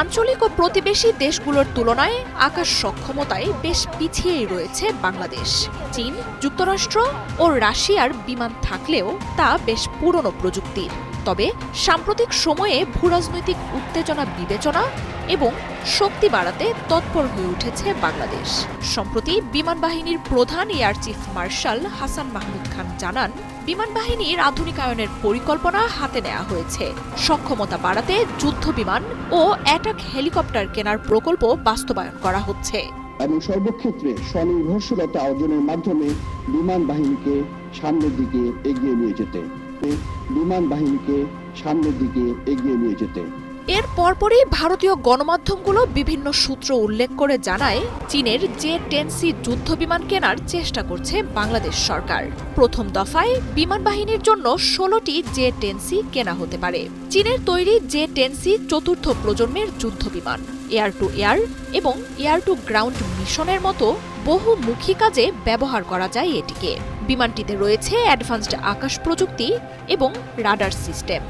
আঞ্চলিক ও প্রতিবেশী দেশগুলোর তুলনায় আকাশ সক্ষমতায় বেশ পিছিয়েই রয়েছে বাংলাদেশ। চীন, যুক্তরাষ্ট্র ও রাশিয়ার বিমান থাকলেও তা বেশ পুরনো প্রযুক্তির। তবে সাম্প্রতিক সময়ে ভূরাজনৈতিক উত্তেজনা বিবেচনা এবং শক্তি বাড়াতে তৎপর হয়ে উঠেছে বাংলাদেশ। সম্প্রতি বিমান বাহিনীর প্রধান air chief marshal Hasan Mahmud Khan জানান, বিমান বাহিনীর আধুনিকায়নের পরিকল্পনা হাতে নেওয়া হয়েছে। সক্ষমতা বাড়াতে যুদ্ধ বিমান ও অ্যাটাক হেলিকপ্টার কেনার প্রকল্প বাস্তবায়ন করা হচ্ছে। এবং সর্বক্ষেত্রে স্বনির্ভরশীলতা অর্জনের মাধ্যমে বিমান বাহিনীকে সামনের দিকে এগিয়ে নিয়ে যেতে। বিমান বাহিনীকে সামনের দিকে এগিয়ে নিয়ে যেতে। এর পরপরই ভারতীয় গণমাধ্যমগুলো বিভিন্ন সূত্র উল্লেখ করে জানায়, চীনের জে টেন সি যুদ্ধ বিমান কেনার চেষ্টা করছে বাংলাদেশ সরকার। প্রথম দফায় বিমান বাহিনীর জন্য ষোলোটি জে টেন সি কেনা হতে পারে। চীনের তৈরি জে টেন সি চতুর্থ প্রজন্মের যুদ্ধ বিমান এয়ার টু এয়ার এবং এয়ার টু গ্রাউন্ড মিশনের মতো বহুমুখী কাজে ব্যবহার করা যায় এটিকে। বিমানটিতে রয়েছে অ্যাডভান্সড আকাশ প্রযুক্তি এবং রাডার সিস্টেম।